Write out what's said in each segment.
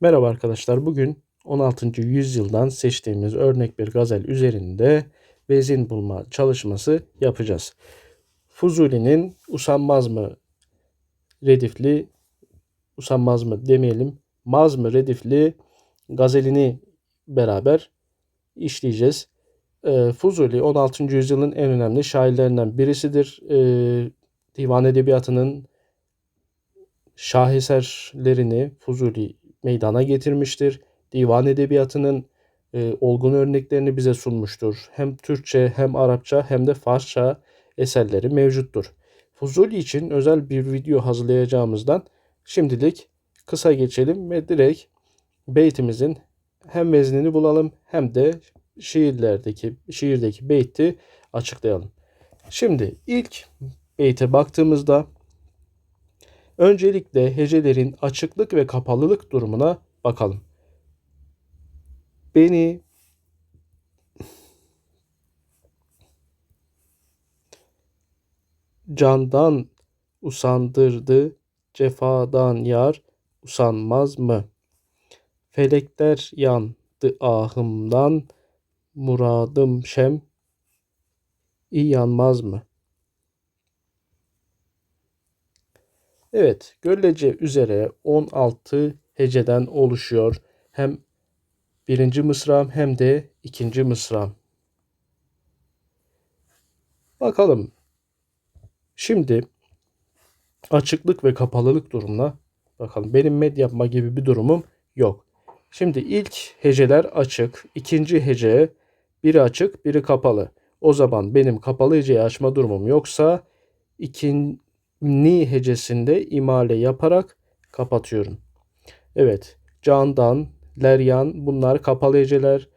Merhaba arkadaşlar. Bugün 16. yüzyıldan seçtiğimiz örnek bir gazel üzerinde vezin bulma çalışması yapacağız. Fuzuli'nin usanmaz mı redifli, usanmaz mı demeyelim, maz mı redifli gazelini beraber işleyeceğiz. Ee, Fuzuli 16. yüzyılın en önemli şairlerinden birisidir. Ee, divan edebiyatının şaheserlerini Fuzuli meydana getirmiştir. Divan edebiyatının e, olgun örneklerini bize sunmuştur. Hem Türkçe hem Arapça hem de Farsça eserleri mevcuttur. Fuzuli için özel bir video hazırlayacağımızdan şimdilik kısa geçelim ve direkt beytimizin hem veznini bulalım hem de şiirlerdeki şiirdeki beyti açıklayalım. Şimdi ilk beyte baktığımızda Öncelikle hecelerin açıklık ve kapalılık durumuna bakalım. Beni candan usandırdı, cefadan yar usanmaz mı? Felekler yandı ahımdan, muradım şem iyi yanmaz mı? Evet, görülece üzere 16 heceden oluşuyor. Hem birinci mısram hem de ikinci mısram. Bakalım. Şimdi açıklık ve kapalılık durumuna bakalım. Benim med yapma gibi bir durumum yok. Şimdi ilk heceler açık, ikinci hece biri açık, biri kapalı. O zaman benim kapalı heceyi açma durumum yoksa ikin, ni hecesinde imale yaparak kapatıyorum. Evet. Candan, leryan bunlar kapalı heceler.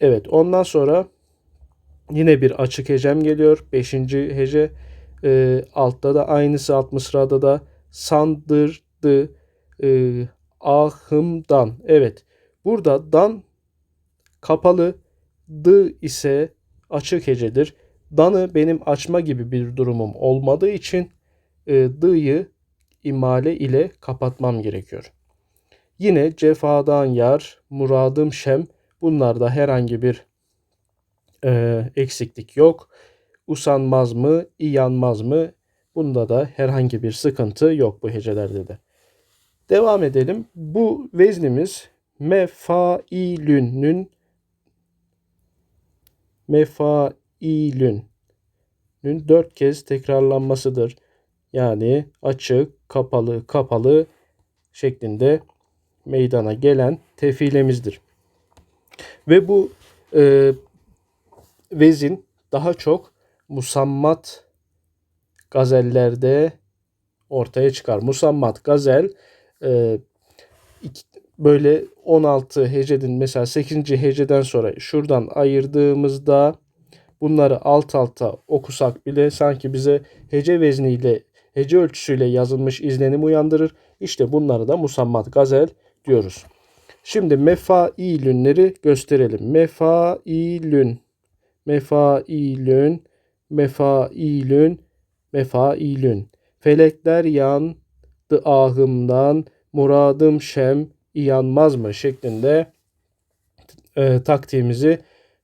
Evet. Ondan sonra yine bir açık hecem geliyor. Beşinci hece. E, altta da aynısı alt mısrada da sandırdı e, ahımdan. Evet. Burada dan kapalı, dı ise açık hecedir. Dan'ı benim açma gibi bir durumum olmadığı için e, D'yı imale ile kapatmam gerekiyor. Yine cefadan yar, muradım şem bunlarda herhangi bir e, eksiklik yok. Usanmaz mı, iyanmaz mı? Bunda da herhangi bir sıkıntı yok bu hecelerde de. Devam edelim. Bu veznimiz mefailünün mefailün dört kez tekrarlanmasıdır. Yani açık, kapalı, kapalı şeklinde meydana gelen tefilemizdir. Ve bu e, vezin daha çok musammat gazellerde ortaya çıkar. Musammat gazel e, böyle 16 hecedin mesela 8. heceden sonra şuradan ayırdığımızda bunları alt alta okusak bile sanki bize hece vezniyle, hece ölçüsüyle yazılmış izlenim uyandırır. İşte bunları da musammat gazel diyoruz. Şimdi mefailünleri gösterelim. Mefailün, mefailün, mefailün, mefailün. Felekler yandı ahımdan, muradım şem yanmaz mı şeklinde e, taktiğimizi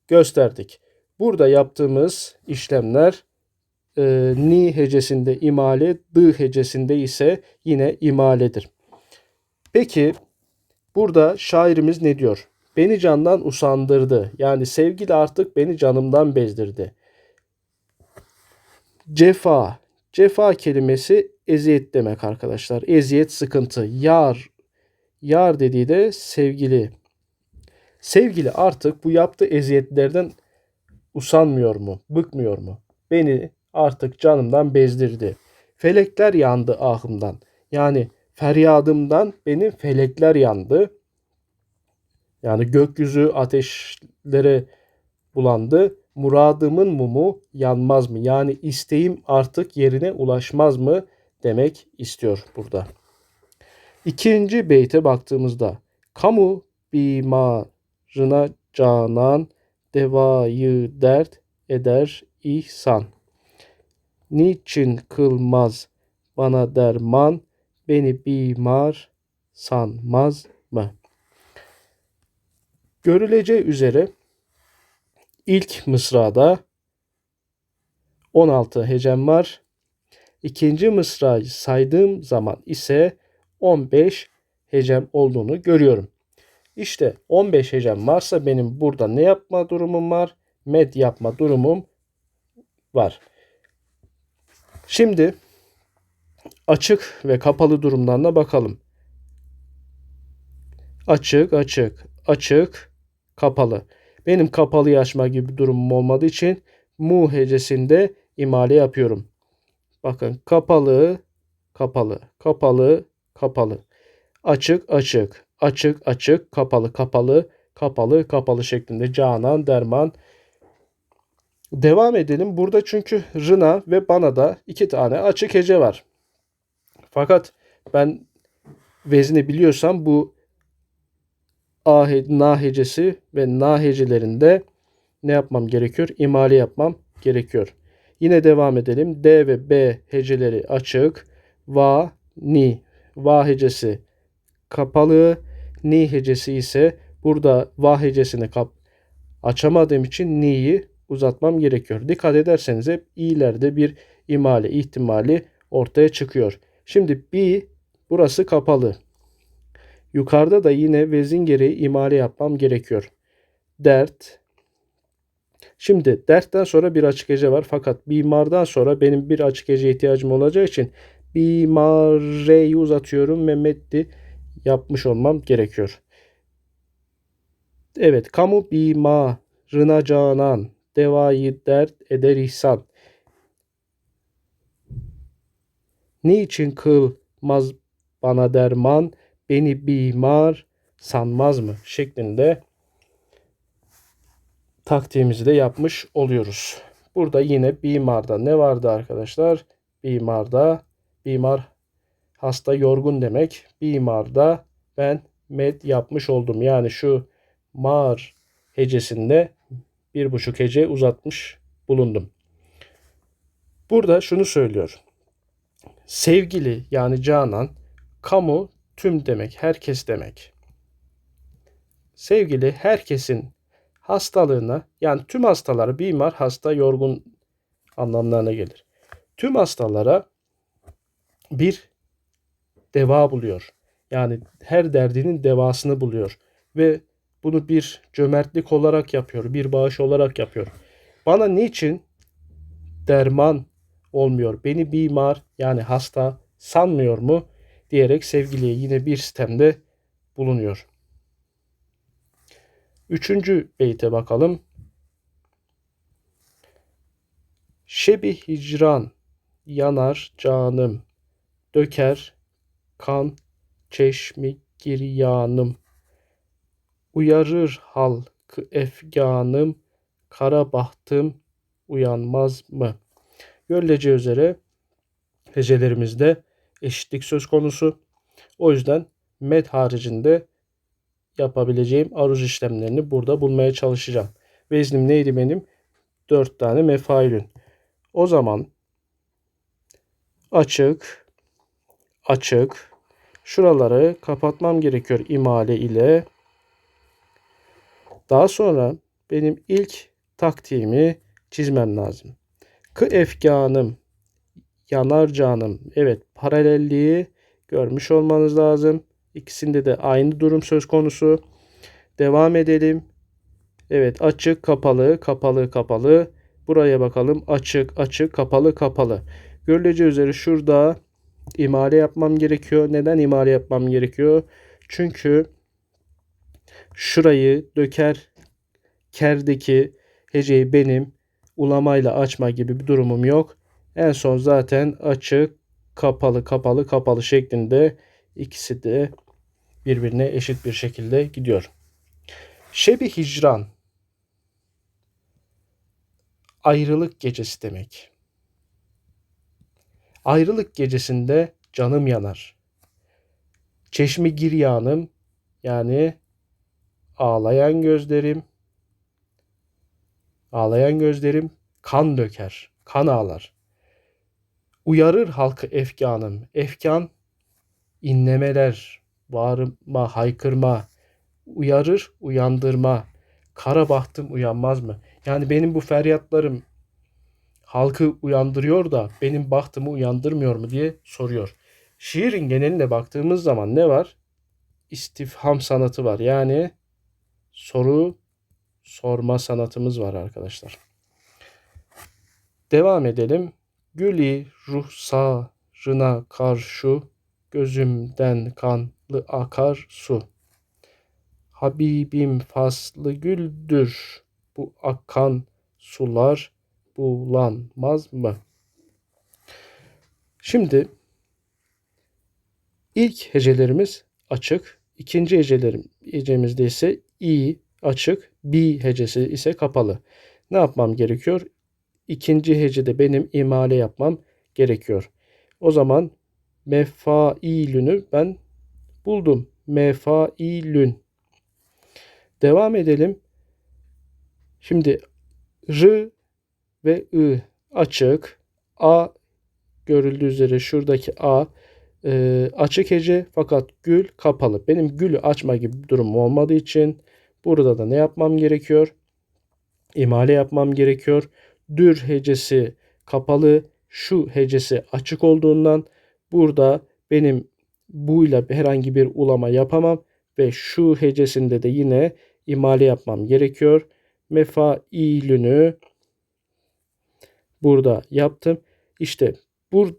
gösterdik. Burada yaptığımız işlemler e, ni hecesinde imale, dı hecesinde ise yine imaledir. Peki burada şairimiz ne diyor? Beni candan usandırdı. Yani sevgili artık beni canımdan bezdirdi. Cefa. Cefa kelimesi eziyet demek arkadaşlar. Eziyet, sıkıntı. Yar. Yar dediği de sevgili. Sevgili artık bu yaptığı eziyetlerden usanmıyor mu, bıkmıyor mu? Beni artık canımdan bezdirdi. Felekler yandı ahımdan. Yani feryadımdan benim felekler yandı. Yani gökyüzü ateşlere bulandı. Muradımın mumu yanmaz mı? Yani isteğim artık yerine ulaşmaz mı demek istiyor burada. İkinci beyte baktığımızda kamu bimarına canan devayı dert eder ihsan. Niçin kılmaz bana derman, beni bimar sanmaz mı? Görüleceği üzere ilk mısrada 16 hecem var. İkinci mısrayı saydığım zaman ise 15 hecem olduğunu görüyorum. İşte 15 hecem varsa benim burada ne yapma durumum var? Med yapma durumum var. Şimdi açık ve kapalı durumlarına bakalım. Açık, açık, açık, kapalı. Benim kapalıyı açma gibi bir durumum olmadığı için mu hecesinde imale yapıyorum. Bakın kapalı, kapalı, kapalı, kapalı. Açık, açık, açık, açık, kapalı, kapalı, kapalı, kapalı şeklinde Canan, Derman. Devam edelim. Burada çünkü Rına ve bana da iki tane açık hece var. Fakat ben vezni biliyorsam bu A, na hecesi ve na hecelerinde ne yapmam gerekiyor? İmale yapmam gerekiyor. Yine devam edelim. D ve B heceleri açık. Va, ni. Va hecesi kapalı. Ni hecesi ise burada va hecesini kap açamadığım için ni'yi uzatmam gerekiyor. Dikkat ederseniz hep i'lerde bir imale ihtimali ortaya çıkıyor. Şimdi B burası kapalı. Yukarıda da yine vezin gereği imale yapmam gerekiyor. Dert. Şimdi dertten sonra bir açık hece var. Fakat bimardan sonra benim bir açık hece ihtiyacım olacağı için bimareyi uzatıyorum ve meddi yapmış olmam gerekiyor. Evet, kamu bima, rına canan, devayı dert eder ihsan. Niçin kılmaz bana derman, beni bimar sanmaz mı? şeklinde taktiğimizi de yapmış oluyoruz. Burada yine bimarda ne vardı arkadaşlar? Bimarda, bimar hasta yorgun demek. Bimarda ben med yapmış oldum. Yani şu mar hecesinde bir buçuk hece uzatmış bulundum. Burada şunu söylüyor. Sevgili yani canan, kamu tüm demek, herkes demek. Sevgili herkesin hastalığına yani tüm hastalara bimar, hasta, yorgun anlamlarına gelir. Tüm hastalara bir deva buluyor. Yani her derdinin devasını buluyor ve bunu bir cömertlik olarak yapıyor, bir bağış olarak yapıyor. Bana niçin derman olmuyor, beni bimar yani hasta sanmıyor mu diyerek sevgiliye yine bir sistemde bulunuyor. Üçüncü beyte bakalım. Şebi hicran yanar canım döker kan çeşmi giryanım uyarır halkı efganım kara bahtım uyanmaz mı? Görüleceği üzere hecelerimizde eşitlik söz konusu. O yüzden med haricinde yapabileceğim aruz işlemlerini burada bulmaya çalışacağım. Veznim neydi benim? 4 tane mefailün. O zaman açık, açık. Şuraları kapatmam gerekiyor imale ile. Daha sonra benim ilk taktiğimi çizmem lazım. Kı efkanım, yanar canım. Evet paralelliği görmüş olmanız lazım. İkisinde de aynı durum söz konusu. Devam edelim. Evet açık kapalı kapalı kapalı. Buraya bakalım açık açık kapalı kapalı. Görüleceği üzere şurada imale yapmam gerekiyor. Neden imale yapmam gerekiyor? Çünkü şurayı döker kerdeki heceyi benim ulamayla açma gibi bir durumum yok. En son zaten açık, kapalı, kapalı, kapalı şeklinde ikisi de birbirine eşit bir şekilde gidiyor. Şebi hicran ayrılık gecesi demek. Ayrılık gecesinde canım yanar. Çeşmi giryanım yani ağlayan gözlerim ağlayan gözlerim kan döker, kan ağlar. Uyarır halkı efkanım. Efkan inlemeler, bağırma, haykırma, uyarır, uyandırma. Kara bahtım uyanmaz mı? Yani benim bu feryatlarım halkı uyandırıyor da benim bahtımı uyandırmıyor mu diye soruyor. Şiirin geneline baktığımız zaman ne var? İstifham sanatı var. Yani soru sorma sanatımız var arkadaşlar. Devam edelim. Güli ruhsarına karşı gözümden kanlı akar su. Habibim faslı güldür bu akan sular bulanmaz mı? Şimdi ilk hecelerimiz açık. İkinci hecelerim, hecemizde ise i açık, b hecesi ise kapalı. Ne yapmam gerekiyor? İkinci hecede benim imale yapmam gerekiyor. O zaman mefailünü ben buldum. Mefailün. Devam edelim. Şimdi r ve ı açık. A görüldüğü üzere şuradaki A e, açık hece fakat gül kapalı. Benim gülü açma gibi bir durum olmadığı için burada da ne yapmam gerekiyor? İmale yapmam gerekiyor. Dür hecesi kapalı, şu hecesi açık olduğundan burada benim buyla herhangi bir ulama yapamam ve şu hecesinde de yine imale yapmam gerekiyor. Mefailünü burada yaptım. İşte bur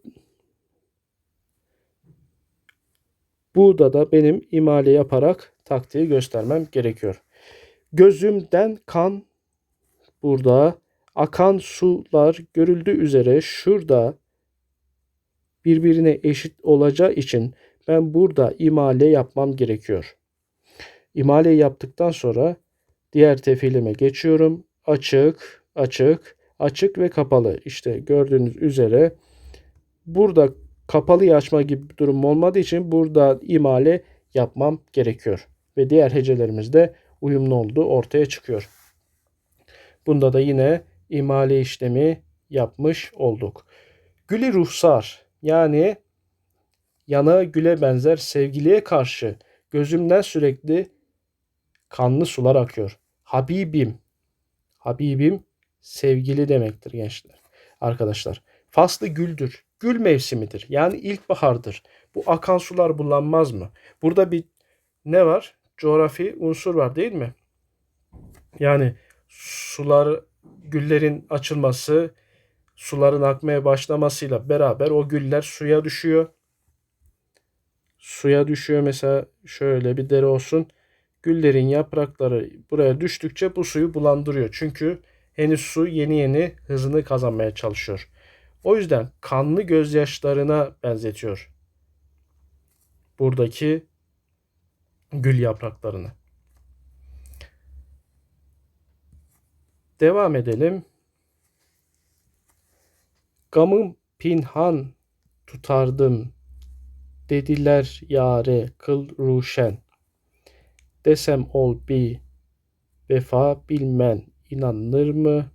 burada da benim imale yaparak taktiği göstermem gerekiyor. Gözümden kan burada akan sular görüldüğü üzere şurada birbirine eşit olacağı için ben burada imale yapmam gerekiyor. İmale yaptıktan sonra diğer tefilime geçiyorum. Açık, açık, açık ve kapalı. İşte gördüğünüz üzere burada kapalıyı açma gibi bir durum olmadığı için burada imale yapmam gerekiyor. Ve diğer hecelerimiz de uyumlu olduğu ortaya çıkıyor. Bunda da yine imale işlemi yapmış olduk. Güli ruhsar yani yana güle benzer sevgiliye karşı gözümden sürekli kanlı sular akıyor. Habibim. Habibim sevgili demektir gençler. Arkadaşlar faslı güldür. Gül mevsimidir. Yani ilkbahardır. Bu akan sular bulanmaz mı? Burada bir ne var? Coğrafi unsur var değil mi? Yani sular, güllerin açılması, suların akmaya başlamasıyla beraber o güller suya düşüyor. Suya düşüyor mesela şöyle bir dere olsun. Güllerin yaprakları buraya düştükçe bu suyu bulandırıyor. Çünkü henüz su yeni yeni hızını kazanmaya çalışıyor. O yüzden kanlı gözyaşlarına benzetiyor. Buradaki gül yapraklarını. Devam edelim. Gamım pinhan tutardım. Dediler yare kıl ruşen. Desem ol bi vefa bilmen inanır mı?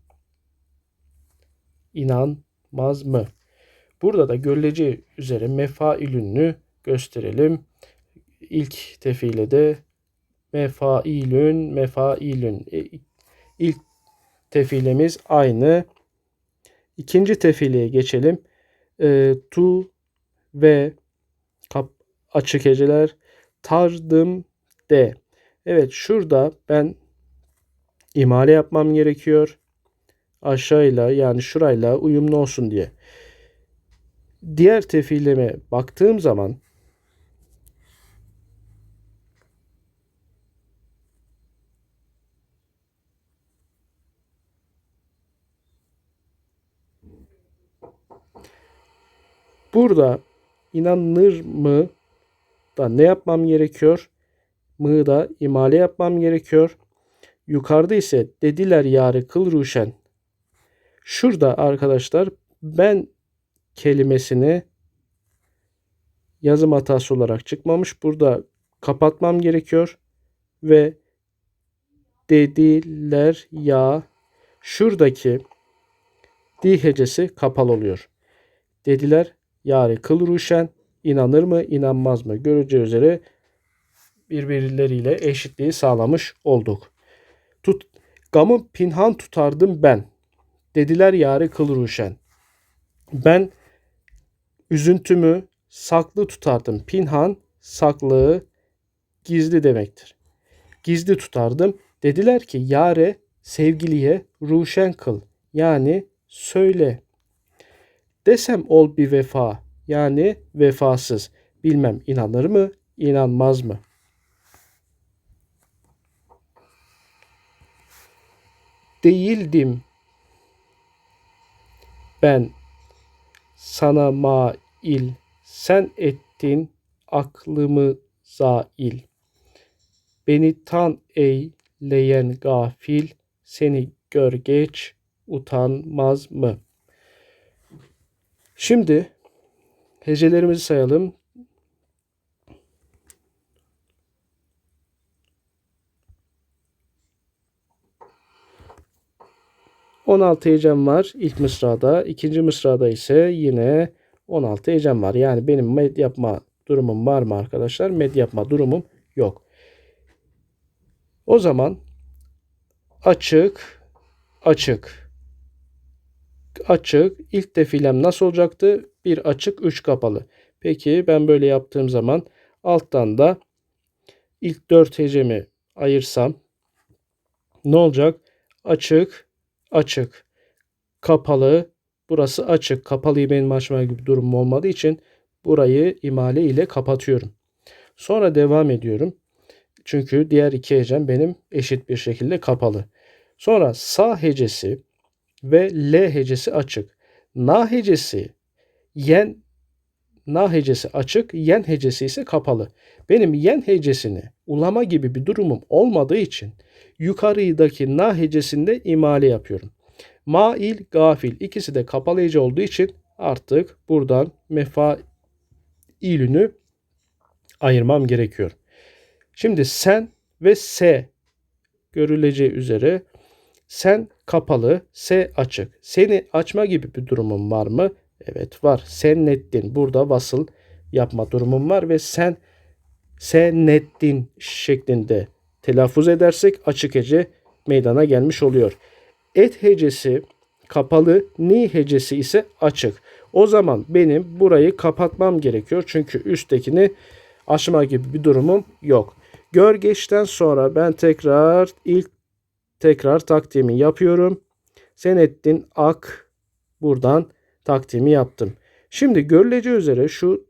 İnanmaz mı? Burada da görüleceği üzere mefailünü gösterelim. İlk tefile de mefailün mefailün. E, ilk tefilemiz aynı. İkinci tefileye geçelim. E, tu ve kap, açık heceler tardım de. Evet şurada ben imale yapmam gerekiyor. Aşağıyla yani şurayla uyumlu olsun diye. Diğer tefileme baktığım zaman Burada inanır mı da ne yapmam gerekiyor? Mı da imale yapmam gerekiyor. Yukarıda ise dediler yarı kıl ruşen. Şurada arkadaşlar ben kelimesini yazım hatası olarak çıkmamış. Burada kapatmam gerekiyor. Ve dediler ya şuradaki di hecesi kapalı oluyor. Dediler yani kıl ruşen inanır mı inanmaz mı göreceği üzere birbirleriyle eşitliği sağlamış olduk. Tut, gamı pinhan tutardım ben. Dediler yâri kıl ruşen. Ben üzüntümü saklı tutardım. Pinhan saklığı gizli demektir. Gizli tutardım. Dediler ki yare sevgiliye ruşen kıl. Yani söyle. Desem ol bir vefa. Yani vefasız. Bilmem inanır mı, inanmaz mı? Değildim ben sana mail sen ettin aklımı zail. Beni tan eyleyen gafil seni gör geç utanmaz mı? Şimdi hecelerimizi sayalım. On altı hecem var ilk mısrada. ikinci mısrada ise yine 16 hecem var. Yani benim med yapma durumum var mı arkadaşlar? Med yapma durumum yok. O zaman açık, açık, açık. İlk defilem nasıl olacaktı? Bir açık, üç kapalı. Peki ben böyle yaptığım zaman alttan da ilk dört hecemi ayırsam ne olacak? Açık, açık, kapalı, burası açık. Kapalıyı benim açma gibi durum olmadığı için burayı imale ile kapatıyorum. Sonra devam ediyorum. Çünkü diğer iki hecem benim eşit bir şekilde kapalı. Sonra sa hecesi ve l hecesi açık. Na hecesi yen na hecesi açık, yen hecesi ise kapalı. Benim yen hecesini ulama gibi bir durumum olmadığı için yukarıdaki na hecesinde imale yapıyorum. Mail, gafil ikisi de kapalı hece olduğu için artık buradan mefailünü ayırmam gerekiyor. Şimdi sen ve s görüleceği üzere sen kapalı, s açık. Seni açma gibi bir durumun var mı? Evet var. Sen nettin. Burada vasıl yapma durumum var ve sen sen nettin şeklinde telaffuz edersek açık hece meydana gelmiş oluyor. Et hecesi kapalı, ni hecesi ise açık. O zaman benim burayı kapatmam gerekiyor. Çünkü üsttekini aşma gibi bir durumum yok. Görgeçten sonra ben tekrar ilk tekrar takdimi yapıyorum. Senettin ak buradan takdimi yaptım. Şimdi görüleceği üzere şu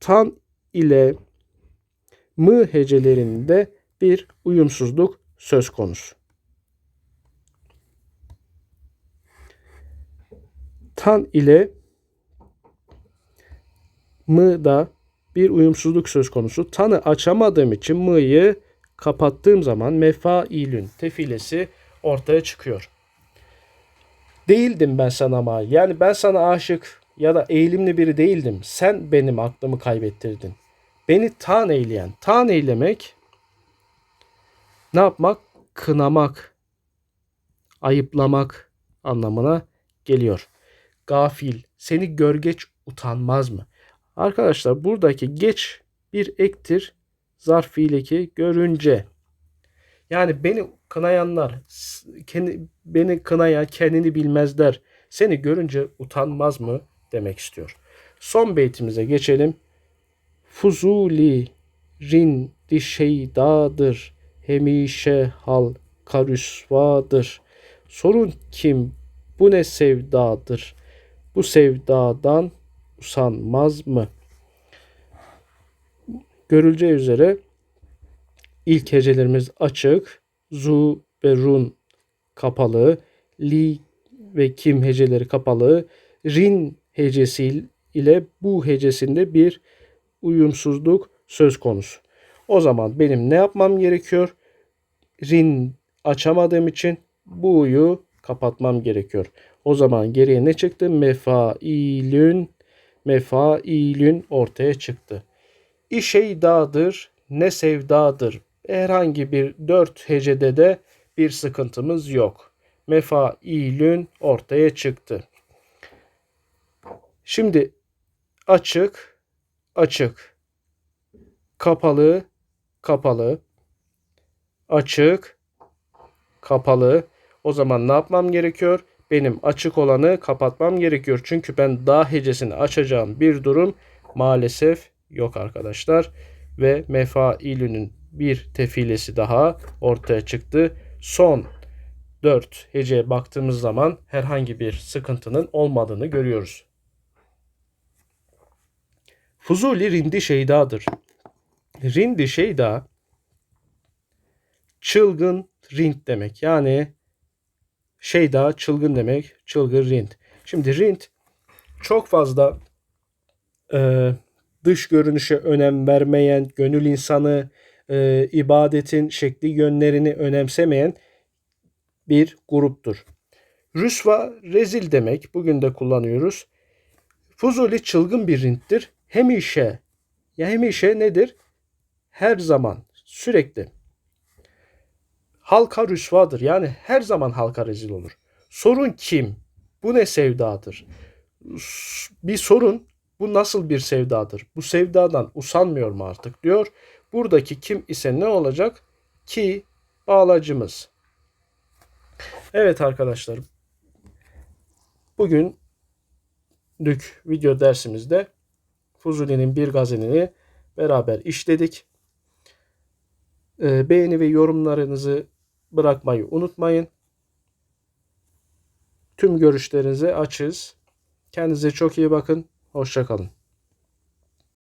tan ile mı hecelerinde bir uyumsuzluk söz konusu. Tan ile mı da bir uyumsuzluk söz konusu. Tanı açamadığım için mı'yı kapattığım zaman mefailün tefilesi ortaya çıkıyor. Değildim ben sana ama yani ben sana aşık ya da eğilimli biri değildim. Sen benim aklımı kaybettirdin. Beni tan eyleyen. Tan eylemek ne yapmak? Kınamak, ayıplamak anlamına geliyor. Gafil, seni görgeç utanmaz mı? Arkadaşlar buradaki geç bir ektir. Zarf fiileki görünce. Yani beni kınayanlar, kendi, beni kınayan kendini bilmezler. Seni görünce utanmaz mı demek istiyor. Son beytimize geçelim. Fuzuli rin di şeydadır. Hemişe hal karüsvadır. Sorun kim? Bu ne sevdadır? Bu sevdadan usanmaz mı? Görüleceği üzere ilk hecelerimiz açık, zu ve run kapalı, li ve kim heceleri kapalı, rin hecesi ile bu hecesinde bir uyumsuzluk söz konusu. O zaman benim ne yapmam gerekiyor? Rin açamadığım için bu'yu kapatmam gerekiyor. O zaman geriye ne çıktı? Mefailün mefailün ortaya çıktı. İşeydadır ne sevdadır. Herhangi bir dört hecede de bir sıkıntımız yok. Mefailün ortaya çıktı. Şimdi açık, açık, kapalı, kapalı, açık, kapalı. O zaman ne yapmam gerekiyor? Benim açık olanı kapatmam gerekiyor. Çünkü ben da hecesini açacağım bir durum maalesef yok arkadaşlar. Ve mefailünün bir tefilesi daha ortaya çıktı. Son 4 heceye baktığımız zaman herhangi bir sıkıntının olmadığını görüyoruz. Fuzuli rindi şeydadır. Rindi şeyda çılgın rind demek. Yani şeyda çılgın demek. Çılgın rind. Şimdi rind çok fazla e, dış görünüşe önem vermeyen, gönül insanı, e, ibadetin şekli yönlerini önemsemeyen bir gruptur. Rüsva rezil demek. Bugün de kullanıyoruz. Fuzuli çılgın bir rinttir. Hemişe ya hemişe nedir? Her zaman, sürekli. Halka rüsvadır. Yani her zaman halka rezil olur. Sorun kim? Bu ne sevdadır? Bir sorun bu nasıl bir sevdadır? Bu sevdadan usanmıyor mu artık diyor. Buradaki kim ise ne olacak? Ki bağlacımız. Evet arkadaşlar. Bugün dük video dersimizde Fuzuli'nin bir gazelini beraber işledik. Ee, beğeni ve yorumlarınızı bırakmayı unutmayın. Tüm görüşlerinize açız. Kendinize çok iyi bakın. Hoşçakalın.